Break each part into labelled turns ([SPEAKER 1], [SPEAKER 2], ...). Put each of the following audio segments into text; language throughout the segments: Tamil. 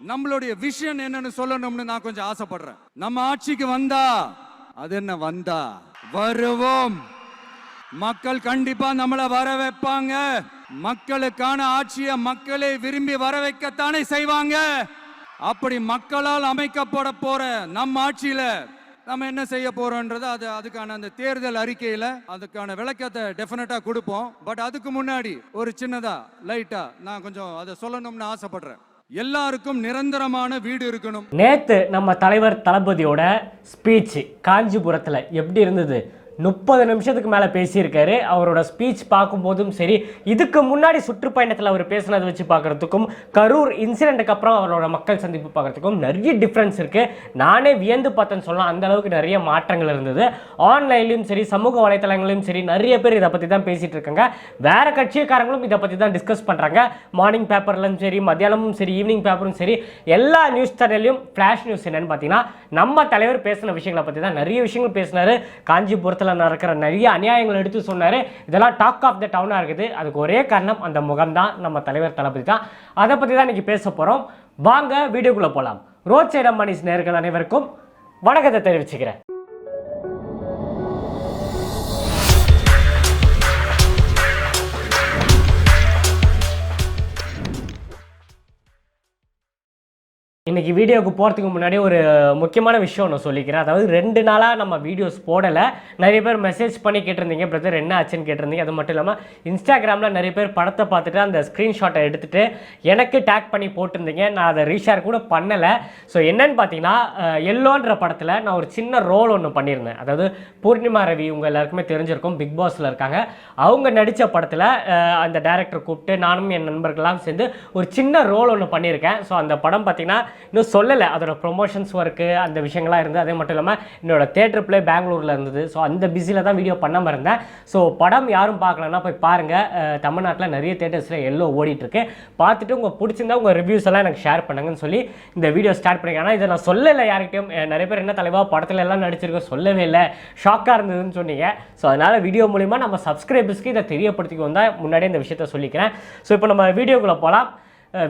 [SPEAKER 1] நம்மளுடைய விஷன் என்னன்னு சொல்லணும்னு நான் கொஞ்சம் ஆசைப்படுறேன். நம்ம ஆட்சிக்கு வந்தா அது என்ன வந்தா? வருவோம். மக்கள் கண்டிப்பா நம்மளை வர வைப்பாங்க. மக்களுக்கான ஆட்சியை மக்களை விரும்பி வர வைக்கத்தானே செய்வாங்க. அப்படி மக்களால் அமைக்கப்பட போற நம்ம ஆட்சியில நம்ம என்ன செய்ய போறோன்றது அது அதுக்கான அந்த தேர்தல் அறிக்கையில அதுக்கான விளக்கத்தை டெஃபினட்டா கொடுப்போம். பட் அதுக்கு முன்னாடி ஒரு சின்னதா லைட்டா நான் கொஞ்சம் அதை சொல்லணும்னு ஆசைப்படுறேன். எல்லாருக்கும் நிரந்தரமான வீடு இருக்கணும்.
[SPEAKER 2] நேத்து நம்ம தலைவர் தளபதியோட ஸ்பீச் காஞ்சிபுரத்தில் எப்படி இருந்தது? முப்பது நிமிஷத்துக்கு மேலே பேசியிருக்காரு. அவரோட ஸ்பீச் பார்க்கும்போதும் சரி இதுக்கு முன்னாடி சுற்றுப்பயணத்தில் அவர் பேசினதை வச்சு பார்க்குறதுக்கும் கரூர் இன்சிடெண்ட்டுக்கு அப்புறம் அவரோட மக்கள் சந்திப்பு பார்க்குறதுக்கும் நிறைய டிஃப்ரென்ஸ் இருக்குது நானே வியந்து பார்த்தேன்னு சொல்லலாம். அந்த அளவுக்கு நிறைய மாற்றங்கள் இருந்தது. ஆன்லைன்லையும் சரி சமூக வலைத்தளங்களையும் சரி நிறைய பேர் இதை பற்றி தான் பேசிகிட்டு இருக்காங்க. வேறு கட்சிக்காரங்களும் இதை பற்றி தான் டிஸ்கஸ் பண்ணுறாங்க மார்னிங் பேப்பர்லையும் சரி மத்தியானமும் சரி ஈவினிங் பேப்பரும் சரி எல்லா நியூஸ் சேனல்லையும் ஃப்ளாஷ் நியூஸ் என்னென்னு பார்த்தீங்கன்னா நம்ம தலைவர் பேசின விஷயங்களை பற்றி தான் நிறைய விஷயங்கள் பேசினார். காஞ்சிபுரத்தில் நடக்கிற நிறைய அநியாயங்கள் எடுத்து சொன்னார். இதெல்லாம் டாக் ஆஃப் த டவுனாக இருக்குது. அதுக்கு ஒரே காரணம் அந்த முகம் தான் நம்ம தலைவர் தளபதி தான். அதை பற்றி தான் இன்னைக்கு பேச போகிறோம் வாங்க வீடியோக்குள்ளே போகலாம் ரோட் சைட் அம்மானிஸ் நேர்கள் அனைவருக்கும் வணக்கத்தை தெரிவிச்சுக்கிறேன். இன்றைக்கி வீடியோவுக்கு போகிறதுக்கு முன்னாடி ஒரு முக்கியமான விஷயம் ஒன்று சொல்லிக்கிறேன். அதாவது ரெண்டு நாளாக நம்ம வீடியோஸ் போடலை. நிறைய பேர் மெசேஜ் பண்ணி கேட்டிருந்தீங்க பிரதர் என்ன ஆச்சுன்னு கேட்டிருந்தீங்க. அது மட்டும் இல்லாமல் இன்ஸ்டாகிராமில் நிறைய பேர் படத்தை பார்த்துட்டு அந்த ஸ்க்ரீன்ஷாட்டை எடுத்துகிட்டு எனக்கு டேக் பண்ணி போட்டிருந்தீங்க. நான் அதை ரீஷேர் கூட பண்ணலை. ஸோ என்னன்னு பார்த்தீங்கன்னா எல்லோன்ற படத்தில் நான் ஒரு சின்ன ரோல் ஒன்று பண்ணியிருந்தேன். அதாவது பூர்ணிமா ரவி உங்கள் எல்லாருக்குமே தெரிஞ்சிருக்கும் பிக் பாஸில் இருக்காங்க. அவங்க நடித்த படத்தில் அந்த டேரக்டர் கூப்பிட்டு நானும் என் நண்பர்கள்லாம் சேர்ந்து ஒரு சின்ன ரோல் ஒன்று பண்ணியிருக்கேன். ஸோ அந்த படம் பார்த்தீங்கன்னா இன்னும் சொல்லலை. அதோட ப்ரொமோஷன்ஸ் ஒர்க்கு அந்த விஷயங்கள்லாம் இருந்தது. அதே மட்டும் இல்லாமல் என்னோட தேட்டர் பிளே பெங்களூரில் இருந்தது. ஸோ அந்த பிஸியில் தான் வீடியோ பண்ணாமல் இருந்தேன். ஸோ படம் யாரும் பார்க்கலன்னா போய் பாருங்கள் தமிழ்நாட்டில் நிறைய தேட்டர்ஸில் எல்லோ ஓடிட்டுருக்கு. பார்த்துட்டு உங்கள் பிடிச்சிருந்தா உங்கள் ரிவ்யூஸ் எல்லாம் எனக்கு ஷேர் பண்ணுங்கன்னு சொல்லி இந்த வீடியோ ஸ்டார்ட் பண்ணிருக்கேன். ஆனால் இதை நான் சொல்லலை யார்கிட்டையும். நிறைய பேர் என்ன தலைவா படத்துல எல்லாம் நடிச்சிருக்கோம் சொல்லவே இல்லை. ஷாக்காக இருந்ததுன்னு சொன்னீங்க. ஸோ அதனால் வீடியோ மூலிமா நம்ம சப்ஸ்கிரைபர்ஸ்க்கு இதை தெரியப்படுத்திக்கு வந்தால் முன்னாடியே இந்த விஷயத்த சொல்லிக்கிறேன். ஸோ இப்போ நம்ம வீடியோக்குள்ளே போகலாம்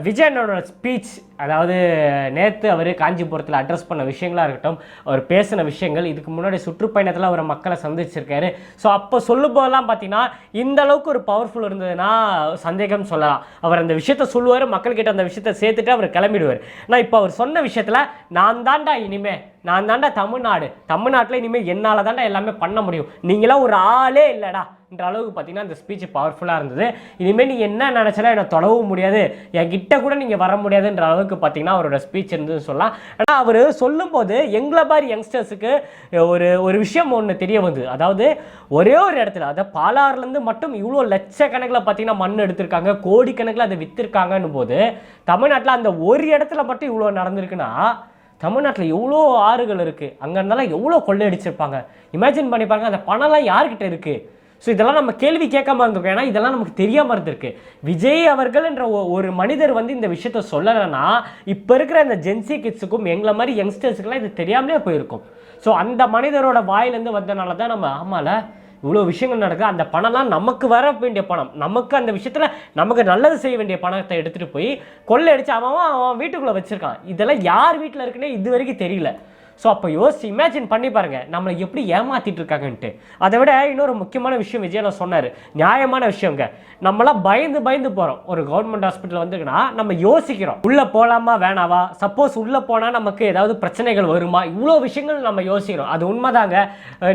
[SPEAKER 2] விஜயனோட ஸ்பீச் அதாவது நேற்று அவர் காஞ்சிபுரத்தில் அட்ரஸ் பண்ண விஷயங்களாக இருக்கட்டும் அவர் பேசின விஷயங்கள் இதுக்கு முன்னாடி சுற்றுப்பயணத்தில் அவர் மக்களை சந்திச்சிருக்காரு. ஸோ அப்போ சொல்லும்போதெல்லாம் பார்த்தீங்கன்னா இந்த அளவுக்கு ஒரு பவர்ஃபுல் இருந்ததுன்னா சந்தேகம் சொல்லலாம். அவர் அந்த விஷயத்த சொல்லுவார் மக்கள்கிட்ட அந்த விஷயத்த சேர்த்துட்டு அவர் கிளம்பிடுவார். நான் இப்போ அவர் சொன்ன விஷயத்தில் நான் தாண்டா இனிமே நான் தாண்டா தமிழ்நாடு தமிழ்நாட்டில் இனிமேல் என்னால் தாண்டா எல்லாமே பண்ண முடியும். நீங்களாம் ஒரு ஆளே இல்லைடா. என்ற அளவுக்கு பார்த்தீங்கன்னா அந்த ஸ்பீச் பவர்ஃபுல்லாக இருந்தது. இனிமேல் நீ என்ன நினச்சாலும் என்னை தொடவும் முடியாது. என் கிட்ட கூட நீங்கள் வர முடியாதுன்ற அளவுக்கு பார்த்தீங்கன்னா அவரோட ஸ்பீச் இருந்ததுன்னு சொல்லலாம். ஆனால் அவர் சொல்லும்போது எங்களை மாதிரி யங்ஸ்டர்ஸுக்கு ஒரு ஒரு விஷயம் ஒன்று தெரிய வந்தது. அதாவது ஒரே ஒரு இடத்துல அதாவது பாலாறுலேருந்து மட்டும் இவ்வளோ லட்சக்கணக்கில் பார்த்தீங்கன்னா மண் எடுத்திருக்காங்க கோடிக்கணக்கில் அதை விற்றுருக்காங்கன்னும் போது தமிழ்நாட்டில் அந்த ஒரு இடத்துல மட்டும் இவ்வளோ நடந்திருக்குன்னா தமிழ்நாட்டில் எவ்வளோ ஆறுகள் இருக்குது அங்கே இருந்தாலும் எவ்வளோ கொள்ளையடிச்சிருப்பாங்க. இமேஜின் பண்ணி பாருங்கள் அந்த பணம்லாம் யார்கிட்ட இருக்குது ஸோ இதெல்லாம் நம்ம கேள்வி கேட்காம இருந்திருக்கோம். ஏன்னா இதெல்லாம் நமக்கு தெரியாமல் இருந்திருக்கு. விஜய் அவர்கள் என்ற ஒ- ஒரு மனிதர் வந்து இந்த விஷயத்த சொல்லலைன்னா இப்போ இருக்கிற இந்த ஜென்சி கிட்ஸுக்கும் எங்களை மாதிரி யங்ஸ்டர்ஸுக்கெல்லாம் இது தெரியாமலே போயிருக்கும். ஸோ அந்த மனிதரோட வாயிலேருந்து வந்தனால தான் நம்ம ஆமால இவ்வளோ விஷயங்கள் நடக்குது. அந்த பணம்லாம் நமக்கு வர வேண்டிய பணம். நமக்கு அந்த விஷயத்தில் நமக்கு நல்லது செய்ய வேண்டிய பணத்தை எடுத்துகிட்டு போய் கொள்ளை அடித்து அவன் அவன் வீட்டுக்குள்ளே வச்சுருக்கான். இதெல்லாம் யார் வீட்டில் இருக்குன்னே இது வரைக்கும் தெரியல. ஸோ அப்போ யோசிச்சு இமேஜின் பண்ணி பாருங்கள் நம்மளை எப்படி ஏமாற்றிட்டு இருக்காங்கன்ட்டு. அதை விட இன்னொரு முக்கியமான விஷயம் விஜயன் சொன்னார். நியாயமான விஷயங்க. நம்மளாம் பயந்து பயந்து போகிறோம் ஒரு கவர்மெண்ட் ஹாஸ்பிட்டல் வந்துருக்குன்னா நம்ம யோசிக்கிறோம். உள்ளே போகலாமா வேணாவா? சப்போஸ் உள்ளே போனால் நமக்கு ஏதாவது பிரச்சனைகள் வருமா? இவ்வளோ விஷயங்கள் நம்ம யோசிக்கிறோம். அது உண்மைதாங்க.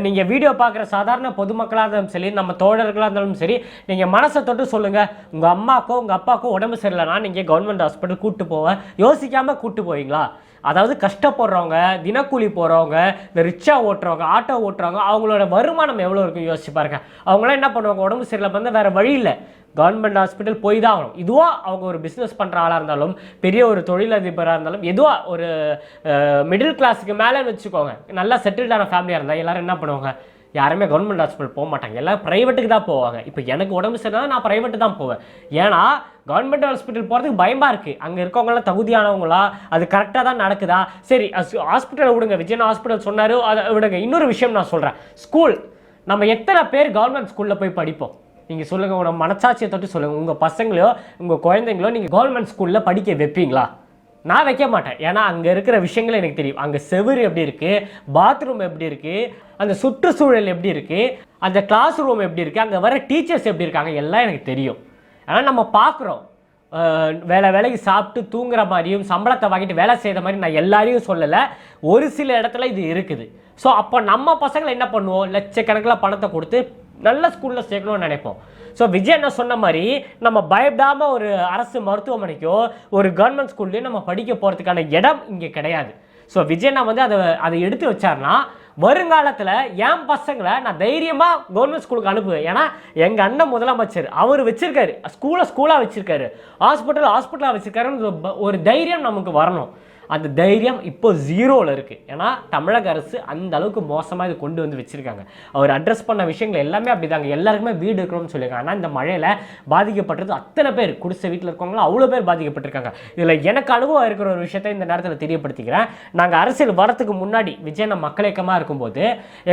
[SPEAKER 2] நீங்கள் வீடியோ பார்க்குற சாதாரண பொதுமக்களாக இருந்தாலும் சரி நம்ம தோழர்களாக இருந்தாலும் சரி நீங்கள் மனசை தொட்டு சொல்லுங்கள் உங்கள் அம்மாக்கோ உங்கள் அப்பாக்கோ உடம்பு சரியில்லைனா நீங்கள் கவர்மெண்ட் ஹாஸ்பிட்டல் கூட்டு போவேன் யோசிக்காமல் கூப்பிட்டு போவீங்களா? அதாவது கஷ்டப்படுறவங்க தினக்கூலி போகிறவங்க இந்த ரிக்ஷா ஓட்டுறவங்க ஆட்டோ ஓட்டுறவங்க அவங்களோட வருமானம் எவ்வளோ இருக்கும் யோசிச்சு பாருங்க. அவங்களாம் என்ன பண்ணுவாங்க? உடம்பு சரியில்லை வந்து வேறு வழி இல்லை. கவர்மெண்ட் ஹாஸ்பிட்டல் போய் தான் ஆகணும். இதுவோ அவங்க ஒரு பிஸ்னஸ் பண்ணுற ஆளாக இருந்தாலும் பெரிய ஒரு தொழிலதிபராக இருந்தாலும் எதுவாக ஒரு மிடில் கிளாஸுக்கு மேலேன்னு வச்சுக்கோங்க. நல்லா செட்டில்டான ஃபேமிலியாக இருந்தால் எல்லோரும் என்ன பண்ணுவாங்க? யாருமே கவர்மெண்ட் ஹாஸ்பிட்டல் போக மாட்டாங்க. எல்லாம் ப்ரைவேட்டுக்கு தான் போவாங்க. இப்போ எனக்கு உடம்பு சரியில்லை நான் ப்ரைவேட்டு தான் போவேன். ஏன்னா கவர்மெண்ட் ஹாஸ்பிட்டல் போகிறதுக்கு பயமாக இருக்குது அங்கே இருக்கவங்களாம் தகுதியானவங்களா? அது கரெக்டாக தான் நடக்குதா? சரி ஹாஸ்பிட்டலை விடுங்க. விஜயன் ஹாஸ்பிட்டல் சொன்னார். அதை விடுங்க. இன்னொரு விஷயம் நான் சொல்கிறேன் ஸ்கூல் நம்ம எத்தனை பேர் கவர்மெண்ட் ஸ்கூலில் போய் படிப்போம்? நீங்கள் சொல்லுங்கள் உங்களோட மனசாட்சியை தொட்டு சொல்லுங்கள் உங்கள் பசங்களையோ உங்கள் குழந்தைங்களோ நீங்கள் கவர்மெண்ட் ஸ்கூலில் படிக்க வைப்பீங்களா? நான் வைக்க மாட்டேன். ஏன்னா அங்கே இருக்கிற விஷயங்கள் எனக்கு தெரியும். அங்கே செவுரு எப்படி இருக்குது பாத்ரூம் எப்படி இருக்குது அந்த சுற்றுச்சூழல் எப்படி இருக்குது அந்த கிளாஸ் ரூம் எப்படி இருக்குது அங்கே வர டீச்சர்ஸ் எப்படி இருக்காங்க? எல்லாம் எனக்கு தெரியும். ஆனால் நம்ம பார்க்குறோம். வேலை வேலைக்கு சாப்பிட்டு தூங்குற மாதிரியும் சம்பளத்தை வாங்கிட்டு வேலை செய்கிற மாதிரி நான் எல்லாரையும் சொல்லலை. ஒரு சில இடத்துல இது இருக்குது. ஸோ அப்போ நம்ம பசங்களை என்ன பண்ணுவோம்? லட்சக்கணக்கில் பணத்தை கொடுத்து நல்ல ஸ்கூலில் சேர்க்கணும்னு நினைப்போம். ஸோ விஜய் என்ன சொன்ன மாதிரி நம்ம பயப்படாமல் ஒரு அரசு மருத்துவமனைக்கோ ஒரு கவர்மெண்ட் ஸ்கூல்லையோ நம்ம படிக்க போகிறதுக்கான இடம் இங்கே கிடையாது. ஸோ விஜயண்ணா வந்து அதை அதை எடுத்து வச்சார்னா வருங்காலத்தில் என் பசங்களை நான் தைரியமாக கவர்மெண்ட் ஸ்கூலுக்கு அனுப்புவேன். ஏன்னா எங்கள் அண்ணன் முதலமைச்சர் அவர் வச்சிருக்காரு. ஸ்கூலை ஸ்கூலாக வச்சுருக்காரு. ஹாஸ்பிட்டல் ஹாஸ்பிட்டலாக வச்சுருக்காருன்னு ஒரு தைரியம் நமக்கு வரணும். அந்த தைரியம் இப்போ ஜீரோவில் இருக்குது ஏன்னா தமிழக அரசு அந்த அளவுக்கு மோசமாக இது கொண்டு வந்து வச்சுருக்காங்க. அவர் அட்ரஸ் பண்ண விஷயங்கள் எல்லாமே அப்படிதாங்க. எல்லாருக்குமே வீடு இருக்கணும்னு சொல்லியிருக்காங்க. ஆனால் இந்த மழையில் பாதிக்கப்பட்டது அத்தனை பேர் குடிசை வீட்டில் இருக்கவங்களும் அவ்வளோ பேர் பாதிக்கப்பட்டிருக்காங்க. இதில் எனக்கு அனுபவம் இருக்கிற ஒரு விஷயத்தை இந்த நேரத்தில் தெரியப்படுத்திக்கிறேன். நாங்கள் அரசியல் வரத்துக்கு முன்னாடி விஜயன மக்கள் இயக்கமாக இருக்கும்போது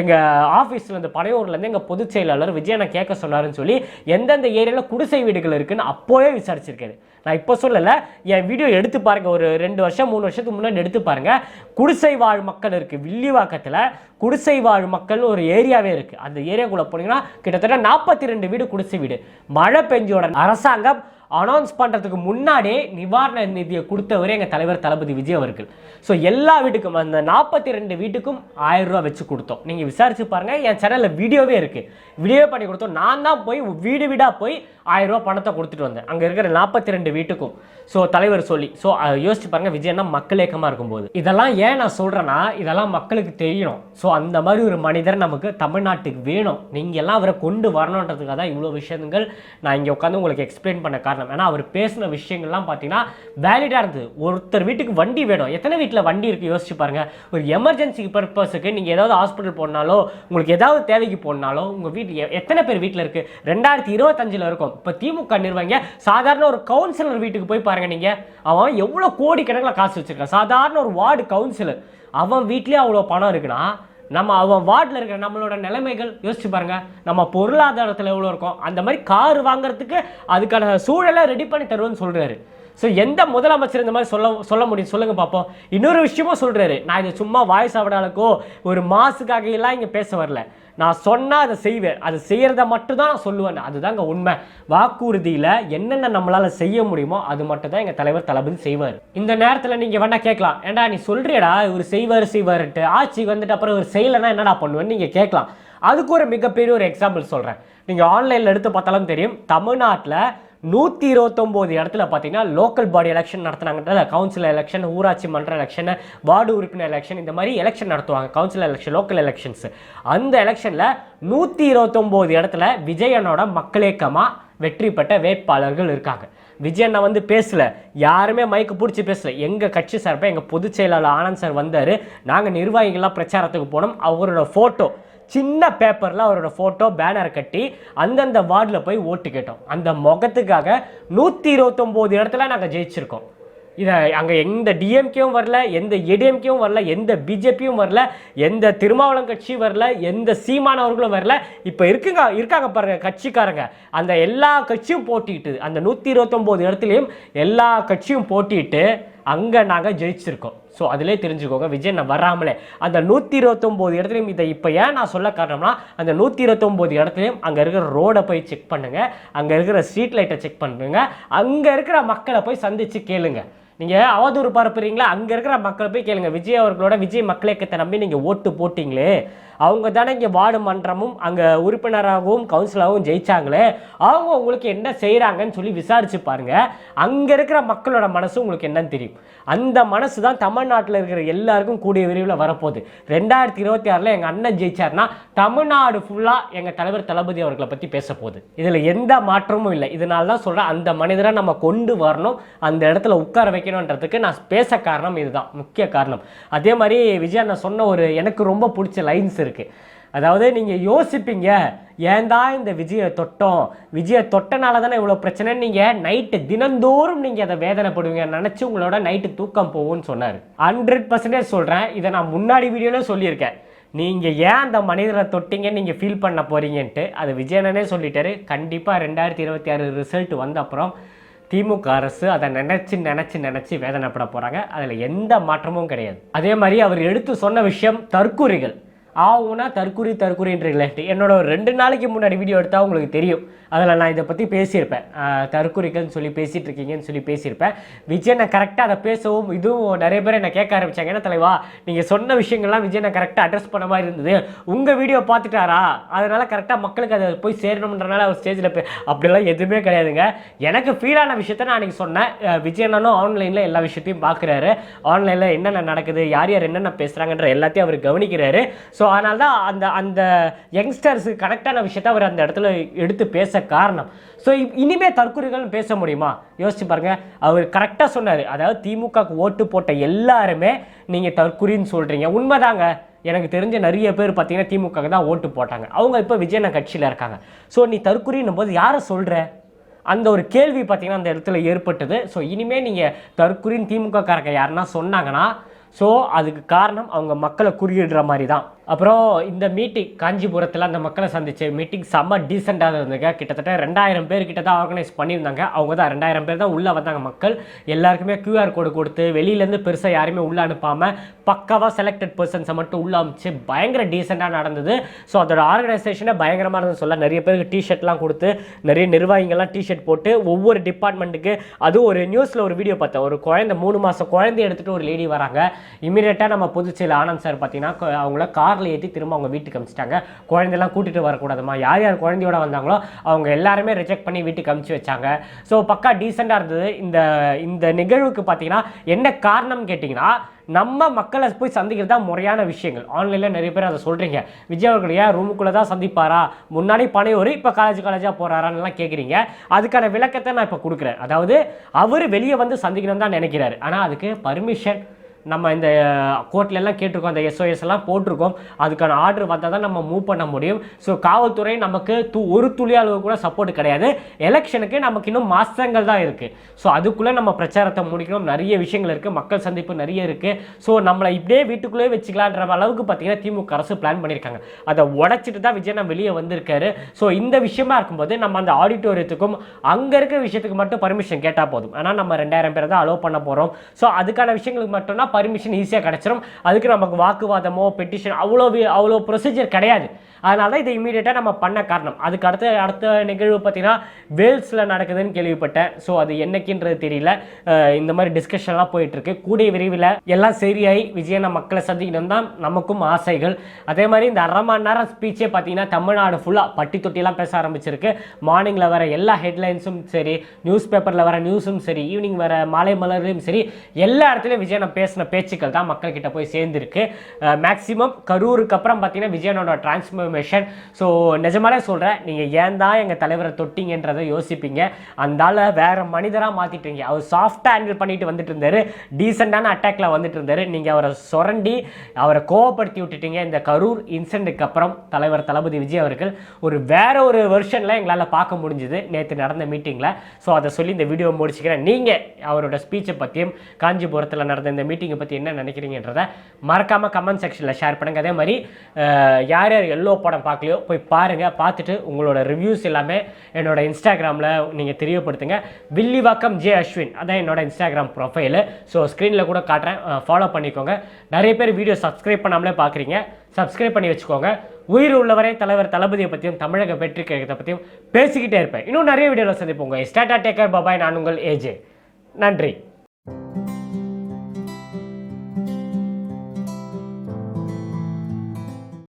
[SPEAKER 2] எங்கள் ஆஃபீஸ்லேருந்து பனையூர்லேருந்து எங்கள் பொதுச் செயலாளர் விஜயனை கேட்க சொன்னாருன்னு சொல்லி எந்தெந்த ஏரியாவில் குடிசை வீடுகள் இருக்குன்னு அப்போவே விசாரிச்சிருக்காரு. நான் இப்போ சொல்லலை. என் வீடியோ எடுத்து பாருங்க. ஒரு ரெண்டு வருஷம் மூணு வருஷம் வருஷத்துக்கு முன்னாடி எடுத்து பாருங்க. குடிசை வாழ் மக்கள் இருக்கு. வில்லிவாக்கத்தில் குடிசை வாழ் மக்கள் ஒரு ஏரியாவே இருக்கு. அந்த ஏரியாக்குள்ள போனீங்கன்னா கிட்டத்தட்ட நாற்பத்தி ரெண்டு வீடு குடிசை வீடு. மழை பெஞ்சோட அரசாங்கம் அனௌன்ஸ் பண்ணுறதுக்கு முன்னாடியே நிவாரண நிதியை கொடுத்தவரே எங்கள் தலைவர் தளபதி விஜய் அவர்கள். ஸோ எல்லா வீட்டுக்கும் அந்த நாற்பத்தி ரெண்டு வீட்டுக்கும் ஆயிரம் ரூபா வச்சு கொடுத்தோம். நீங்கள் விசாரிச்சு பாருங்கள் என் சேனலில் வீடியோவே இருக்குது வீடியோ பண்ணி கொடுத்தோம். நான் தான் போய் வீடு வீடாக போய் ஆயிரம் ரூபா பணத்தை கொடுத்துட்டு வந்தேன். அங்கே இருக்கிற நாற்பத்தி ரெண்டு வீட்டுக்கும். ஸோ தலைவர் சொல்லி ஸோ யோசிச்சு பாருங்கள் விஜயன்னா மக்கள் ஏக்கமாக இருக்கும்போது. இதெல்லாம் ஏன் நான் சொல்கிறேன்னா இதெல்லாம் மக்களுக்கு தெரியணும் ஸோ அந்த மாதிரி ஒரு மனிதர் நமக்கு தமிழ்நாட்டுக்கு வேணும். நீங்கள் எல்லாம் அவரை கொண்டு வரணுன்றதுக்காக தான் இவ்வளோ விஷயங்கள் நான் இங்கே உட்காந்து உங்களுக்கு எக்ஸ்பிளைன் பண்ண காரணம். ஏன்னா அவர் பேசின விஷயங்கள்லாம் பார்த்தீங்கன்னா வேலிடாக இருந்தது. ஒருத்தர் வீட்டுக்கு வண்டி வேணும். எத்தனை வீட்டில் வண்டி இருக்குது யோசிச்சு பாருங்க. ஒரு எமர்ஜென்சி பர்பஸுக்கு நீங்கள் ஏதாவது ஹாஸ்பிட்டல் போனாலோ உங்களுக்கு ஏதாவது தேவைக்கு போனாலோ உங்கள் வீட்டு எத்தனை பேர் வீட்டில் இருக்குது ரெண்டாயிரத்தி இருபத்தஞ்சில் இருக்கும். இப்போ திமுக நிர்வாகிங்க சாதாரண ஒரு கவுன்சிலர் வீட்டுக்கு போய் பாருங்கள் நீங்கள் அவன் எவ்வளோ கோடி கணக்கில் காசு வச்சுருக்கான். சாதாரண ஒரு வார்டு கவுன்சிலர் அவன் வீட்லேயே அவ்வளோ பணம் இருக்குன்னா நம்ம அவன் வார்டில் இருக்கிற நம்மளோட நிலைமைகள் யோசிச்சு பாருங்க. நம்ம பொருளாதாரத்தில் எவ்வளோ இருக்கும்? அந்த மாதிரி கார் வாங்குறதுக்கு அதுக்கான சூழலை ரெடி பண்ணி தருவேன்னு சொல்கிறாரு ஸோ எந்த முதலமைச்சர் இந்த மாதிரி சொல்ல சொல்ல முடியும்? சொல்லுங்க பார்ப்போம் இன்னொரு விஷயமும் சொல்கிறாரு நான் இதை சும்மா வாய்ஸ் ஆவடாளுக்கோ ஒரு மாசுக்காக எல்லாம் இங்கே பேச வரல. நான் சொன்னால் அதை செய்வேன். அது செய்கிறத மட்டும் தான் நான் சொல்லுவேன். அதுதாங்க உண்மை. வாக்குறுதியில் என்னென்ன நம்மளால் செய்ய முடியுமோ அது மட்டும் தான் எங்கள் தலைவர் தளபதி செய்வார். இந்த நேரத்தில் நீங்கள் வேணால் கேட்கலாம். ஏன்டா நீ சொல்கிறியடா இவர் செய்வார் செய்வார்ட்டு ஆட்சி வந்துட்டு அப்புறம் இவர் செய்யலைன்னா என்னடா பண்ணுவேன்னு நீங்கள் கேட்கலாம். அதுக்கு ஒரு மிகப்பெரிய ஒரு எக்ஸாம்பிள் சொல்கிறேன் நீங்கள் ஆன்லைனில் எடுத்து பார்த்தாலும் தெரியும். தமிழ்நாட்டில் நூற்றி இருபத்தொம்போது இடத்துல பார்த்தீங்கன்னா லோக்கல் பாடி எலெக்ஷன் நடத்துனாங்க கவுன்சில் எலெக்ஷன் ஊராட்சி மன்ற எலெக்ஷன் வார்டு உறுப்பினர் எலெக்ஷன் இந்த மாதிரி எலெக்ஷன் நடத்துவாங்க. கவுன்சில் எலெக்ஷன் லோக்கல் எலெக்ஷன்ஸ் அந்த எலெக்ஷனில் நூற்றி இருபத்தொம்போது இடத்துல விஜயனோட மக்களேக்கமாக வெற்றி பெற்ற வேட்பாளர்கள் இருக்காங்க. விஜயண்ணா வந்து பேசல. யாருமே மைக்கு பிடிச்சி பேசல. எங்கள் கட்சி சார்பாக எங்கள் பொதுச் செயலாளர் ஆனந்த் சார் வந்தார். நாங்கள் நிர்வாகிகள்லாம் பிரச்சாரத்துக்கு போனோம். அவரோட ஃபோட்டோ சின்ன பேப்பரில் அவரோட ஃபோட்டோ பேனர் கட்டி அந்தந்த வார்டில் போய் ஓட்டு கேட்டோம். அந்த முகத்துக்காக நூற்றி இருபத்தொம்போது இடத்துல நாங்கள் ஜெயிச்சிருக்கோம். இதை அங்கே எந்த டிஎம்கேவும் வரல எந்த ஏடிஎம்கேவும் வரல எந்த பிஜேபியும் வரல எந்த திருமாவளம் கட்சி வரல எந்த சீமானவர்களும் வரல. இப்போ இருக்குங்க இருக்காங்க பாருங்க கட்சிக்காரங்க. அந்த எல்லா கட்சியும் போட்டிட்டு அந்த நூற்றி இருபத்தொம்போது இடத்துலையும் எல்லா கட்சியும் போட்டிட்டு அங்கே நாங்கள் ஜெயிச்சிருக்கோம். ஸோ அதிலே தெரிஞ்சுக்கோங்க விஜய் நான் வராமலே. அந்த நூற்றி இருபத்தொம்போது இடத்துலையும் இதை இப்போ ஏன் நான் சொல்ல காரணம்னா அந்த நூற்றி இருபத்தொம்போது இடத்துலையும் அங்கே இருக்கிற ரோடை போய் செக் பண்ணுங்கள் அங்கே இருக்கிற ஸ்ட்ரீட் லைட்டை செக் பண்ணுங்கள் அங்கே இருக்கிற மக்களை போய் சந்தித்து கேளுங்க. நீங்கள் அவதூறு பரப்புறீங்களா? அங்கே இருக்கிற மக்களை போய் கேளுங்க. விஜய் அவர்களோட விஜய் மக்களே நம்பி நீங்கள் ஓட்டு போட்டிங்களே. அவங்க தானே இங்கே வார்டு மன்றமும் அங்கே உறுப்பினராகவும் கவுன்சிலராகவும் ஜெயிச்சாங்களே அவங்க உங்களுக்கு என்ன செய்கிறாங்கன்னு சொல்லி விசாரிச்சு பாருங்க. அங்கே இருக்கிற மக்களோட மனசு உங்களுக்கு என்னன்னு தெரியும். அந்த மனசு தான் தமிழ்நாட்டில் இருக்கிற எல்லாருக்கும் கூடிய விரைவில் வரப்போகுது. ரெண்டாயிரத்தி இருபத்தி ஆறில் எங்கள் அண்ணன் ஜெயிச்சார்னா தமிழ்நாடு ஃபுல்லாக எங்கள் தலைவர் தளபதி அவர்களை பற்றி பேச போகுது. இதில் எந்த மாற்றமும் இல்லை. இதனால தான் சொல்கிறேன் அந்த மனிதரை நம்ம கொண்டு வரணும் அந்த இடத்துல உட்கார வைக்கணுன்றதுக்கு நான் பேச காரணம் இதுதான் முக்கிய காரணம். அதே மாதிரி விஜய் நான் சொன்ன ஒரு எனக்கு ரொம்ப பிடிச்ச லைன்ஸ் இருக்குது அதாவது நீங்கள் யோசிப்பீங்க ஏன் தான் இந்த விஜயை தொட்டோம்? விஜயை தொட்டனால தானே இவ்வளோ பிரச்சனைன்னு நீங்கள் நைட்டு தினந்தோறும் நீங்கள் அதை வேதனைப்படுவீங்க. நினச்சி உங்களோட நைட்டு தூக்கம் போகும்னு சொன்னார். ஹண்ட்ரட் பர்சன்டேஜ் சொல்கிறேன் இதை நான் முன்னாடி வீடியோவில் சொல்லியிருக்கேன். நீங்கள் ஏன் அந்த மனிதரை தொட்டிங்கன்னு நீங்கள் ஃபீல் பண்ண போகிறீங்கன்ட்டு அது விஜயனே சொல்லிட்டாரு. கண்டிப்பாக ரெண்டாயிரத்தி இருபத்தி ஆறு ரிசல்ட் வந்த அப்புறம் திமுக அரசு அதை நினச்சி நினச்சி நினச்சி வேதனைப்பட போறாங்க. அதில் எந்த மாற்றமும் கிடையாது. அதே மாதிரி அவர் எடுத்து சொன்ன விஷயம் தற்கூறிகள். ஆகுனா தற்குறி தற்குறின்றீங்களே என்னோட ஒரு ரெண்டு நாளைக்கு முன்னாடி வீடியோ எடுத்தால் உங்களுக்கு தெரியும். அதில் நான் இதை பற்றி பேசியிருப்பேன். தற்குறிகள்னு சொல்லி பேசிகிட்டு இருக்கீங்கன்னு சொல்லி பேசியிருப்பேன். விஜய் நான் கரெக்டாக அதை பேசவும் இதுவும் நிறைய பேர் என்னை கேட்க ஆரம்பித்தாங்க என்ன தலைவா நீங்கள் சொன்ன விஷயங்கள்லாம் விஜய் நான் கரெக்டாக அட்ரஸ் பண்ண மாதிரி இருந்தது. உங்கள் வீடியோ பார்த்துட்டாரா? அதனால் கரெக்டாக மக்களுக்கு அதை போய் சேரணுன்றனால அவர் ஸ்டேஜில் போய் அப்படிலாம் எதுவுமே கிடையாதுங்க. எனக்கு ஃபீலான விஷயத்த நான் அன்றைக்கி சொன்னேன். விஜய் அண்ணனும் ஆன்லைனில் எல்லா விஷயத்தையும் பார்க்குறாரு. ஆன்லைனில் என்னென்ன நடக்குது யார் யார் என்னென்ன பேசுகிறாங்கன்ற எல்லாத்தையும் அவர் கவனிக்கிறாரு. ஸோ அதனால தான் அந்த அந்த யங்ஸ்டர்ஸுக்கு கனெக்டான விஷயத்த அவர் அந்த இடத்துல எடுத்து பேச காரணம். ஸோ இனிமேல் தற்கொலைகள்னு பேச முடியுமா? யோசிச்சு பாருங்கள் அவர் கரெக்டாக சொன்னார். அதாவது திமுகக்கு ஓட்டு போட்ட எல்லாருமே நீங்கள் தற்குறின்னு சொல்கிறீங்க உண்மைதாங்க. எனக்கு தெரிஞ்ச நிறைய பேர் பார்த்தீங்கன்னா திமுக தான் ஓட்டு போட்டாங்க. அவங்க இப்போ விஜயன கட்சியில் இருக்காங்க. ஸோ நீ தற்குறின்னும் போது யாரை சொல்கிற அந்த ஒரு கேள்வி பார்த்தீங்கன்னா அந்த இடத்துல ஏற்பட்டது. ஸோ இனிமேல் நீங்கள் தற்குறின்னு திமுக காரங்க யாருன்னா சொன்னாங்கன்னா ஸோ அதுக்கு காரணம் அவங்க மக்களை குறியிடுற மாதிரி தான். அப்புறம் இந்த மீட்டிங் காஞ்சிபுரத்தில் அந்த மக்களை சந்திச்சு மீட்டிங் செம்ம டீசெண்டாக இருந்துங்க கிட்டத்தட்ட ரெண்டாயிரம் பேர் கிட்ட தான் ஆர்கனைஸ் பண்ணியிருந்தாங்க. அவங்க தான் ரெண்டாயிரம் பேர் தான் உள்ளே வந்தாங்க மக்கள். எல்லாருக்குமே க்யூஆர் கோடு கொடுத்து வெளியிலேருந்து பெருசாக யாருமே உள்ளே அனுப்பாமல் பக்காவாக செலக்டட் பர்சன்ஸை மட்டும் உள்ளே அமைச்சு பயங்கர டீசெண்டாக நடந்தது. ஸோ அதோட ஆர்கனைசேஷனே பயங்கரமாக இருந்தது சொல்ல நிறைய பேருக்கு டிஷர்ட்லாம் கொடுத்து நிறைய நிர்வாகிகள்லாம் டிஷர்ட் போட்டு ஒவ்வொரு டிபார்ட்மெண்ட்டுக்கு அதுவும் ஒரு நியூஸில் ஒரு வீடியோ பார்த்தேன். ஒரு குழந்தை மூணு மாதம் குழந்தைய எடுத்துகிட்டு ஒரு லேடி வராங்க. இமீடியட்டாக நம்ம புதுச்சேரியில் ஆனந்த் சார் பார்த்தீங்கன்னா அவங்கள கார் காரில் ஏற்றி திரும்ப அவங்க வீட்டுக்கு அமிச்சிட்டாங்க. குழந்தைலாம் கூட்டிகிட்டு வரக்கூடாதுமா? யார் யார் குழந்தையோட வந்தாங்களோ அவங்க எல்லாருமே ரிஜெக்ட் பண்ணி வீட்டுக்கு அமிச்சு வச்சாங்க. ஸோ பக்கா டீசெண்டாக இருந்தது. இந்த இந்த நிகழ்வுக்கு பார்த்தீங்கன்னா என்ன காரணம் கேட்டிங்கன்னா நம்ம மக்களை போய் சந்திக்கிறது தான் முறையான விஷயங்கள். ஆன்லைனில் நிறைய பேர் அதை சொல்கிறீங்க விஜய் அவர்கள் ஏன் ரூமுக்குள்ளே தான் சந்திப்பாரா? முன்னாடி பனையூர் இப்போ காலேஜ் காலேஜாக போகிறாரான்லாம் கேட்குறீங்க அதுக்கான விளக்கத்தை நான் இப்போ கொடுக்குறேன். அதாவது அவர் வெளியே வந்து சந்திக்கணும் தான் நினைக்கிறாரு. ஆனால் அதுக்கு பர்மிஷன் நம்ம இந்த கோர்ட்ல எல்லாம் கேட்டிருக்கோம் அந்த எஸ்ஓஎஸ் எல்லாம் போட்டிருக்கோம். அதுக்கான ஆர்டர் வந்தால் தான் நம்ம மூவ் பண்ண முடியும். ஸோ காவல்துறை நமக்கு து ஒரு துளி அளவு கூட சப்போர்ட் கிடையாது. எலெக்ஷனுக்கு நமக்கு இன்னும் மாதங்கள் தான் இருக்குது ஸோ அதுக்குள்ளே நம்ம பிரச்சாரத்தை முடிக்கணும். நிறைய விஷயங்கள் இருக்குது மக்கள் சந்திப்பு நிறைய இருக்குது ஸோ நம்மளை இப்படியே வீட்டுக்குள்ளேயே வச்சுக்கலான்ற அளவுக்கு பார்த்தீங்கன்னா திமுக அரசு பிளான் பண்ணியிருக்காங்க. அதை உடைச்சிட்டு தான் விஜய் நான் வெளியே வந்திருக்காரு. ஸோ இந்த விஷயமா இருக்கும்போது நம்ம அந்த ஆடிட்டோரியத்துக்கும் அங்கே இருக்கிற விஷயத்துக்கு மட்டும் பர்மிஷன் கேட்டால் போதும். ஆனால் நம்ம ரெண்டாயிரம் பேரை தான் அலோவ் பண்ண போகிறோம் ஸோ அதுக்கான விஷயங்களுக்கு மட்டும்னா பர்மிஷன் ஈஸியாக கிடச்சிரும். அதுக்கு நமக்கு வாக்குவாதமோ பெட்டிஷன் அவ்வளோ அவ்வளோ ப்ரொசீஜர் கிடையாது. அதனால தான் இதை இமீடியட்டாக நம்ம பண்ண காரணம். அதுக்கு அடுத்த அடுத்த நிகழ்வு பார்த்தீங்கன்னா வேல்ஸில் நடக்குதுன்னு கேள்விப்பட்டேன். ஸோ அது என்னைக்குன்றது தெரியல. இந்த மாதிரி டிஸ்கஷன்லாம் போயிட்டுருக்கு. கூடிய விரைவில் எல்லாம் சரியாகி விஜயன மக்களை சந்திக்கணும் தான் நமக்கும் ஆசைகள். அதே மாதிரி இந்த அரை மணி நேரம் ஸ்பீச்சே பார்த்தீங்கன்னா தமிழ்நாடு ஃபுல்லாக பட்டி தொட்டிலாம் பேச ஆரம்பிச்சிருக்கு. மார்னிங்கில் வர எல்லா ஹெட்லைன்ஸும் சரி நியூஸ் பேப்பரில் வர நியூஸும் சரி ஈவினிங் வர மாலை மலர்லையும் சரி எல்லா இடத்துலையும் விஜயனை பேசின பேச்சுக்கள் தான் மக்கள் கிட்ட போய் சேர்ந்துருக்கு. மேக்ஸிமம் கரூருக்கு அப்புறம் பார்த்தீங்கன்னா விஜயனோட டிரான்ஸ்ஃபர்மேஷன் ஸோ நிஜமாலே சொல்கிறேன் நீங்கள் ஏன் தான் எங்கள் தலைவரை தொட்டிங்கன்றதை யோசிப்பீங்க. அந்தால வேற மனிதராக மாற்றிட்டீங்க அவர் சாஃப்டாக ஹேண்டில் பண்ணிட்டு வந்துட்டு இருந்தாரு. டீசெண்டான அட்டாக்ல வந்துட்டு இருந்தாரு. நீங்கள் அவரை சுரண்டி அவரை கோவப்படுத்தி விட்டுட்டீங்க. இந்த கரூர் இன்சிடென்ட்டுக்கு அப்புறம் தலைவர் தளபதி விஜய் அவர்கள் ஒரு வேற ஒரு வெர்ஷனில் எங்களால் பார்க்க முடிஞ்சுது நேற்று நடந்த மீட்டிங்கில் ஸோ அதை சொல்லி இந்த வீடியோ முடிச்சுக்கிறேன். நீங்கள் அவரோட ஸ்பீச்சை பற்றியும் காஞ்சிபுரத்தில் நடந்த இந்த மீட்டிங் மீட்டிங்கை பற்றி என்ன நினைக்கிறீங்கன்றதை மறக்காமல் கமெண்ட் செக்ஷனில் ஷேர் பண்ணுங்கள் அதே மாதிரி யார் யார் எல்லோ படம் பார்க்கலையோ போய் பாருங்கள் பார்த்துட்டு உங்களோட ரிவ்யூஸ் எல்லாமே என்னோட இன்ஸ்டாகிராமில் நீங்கள் தெரியப்படுத்துங்க. வில்லிவாக்கம் ஜே அஸ்வின் அதான் என்னோட இன்ஸ்டாகிராம் ப்ரொஃபைலு ஸோ ஸ்க்ரீனில் கூட காட்டுறேன். ஃபாலோ பண்ணிக்கோங்க. நிறைய பேர் வீடியோ சப்ஸ்கிரைப் பண்ணாமலே பார்க்குறீங்க. சப்ஸ்கிரைப் பண்ணி வச்சுக்கோங்க. உயிர் உள்ளவரை தலைவர் தளபதியை பற்றியும் தமிழக வெற்றி கழகத்தை பற்றியும் பேசிக்கிட்டே இருப்பேன். இன்னும் நிறைய வீடியோவில் சந்திப்போங்க ஸ்டாட்டா டேக்கர் பாபாய் நான் உங்கள் ஏஜே நன்றி.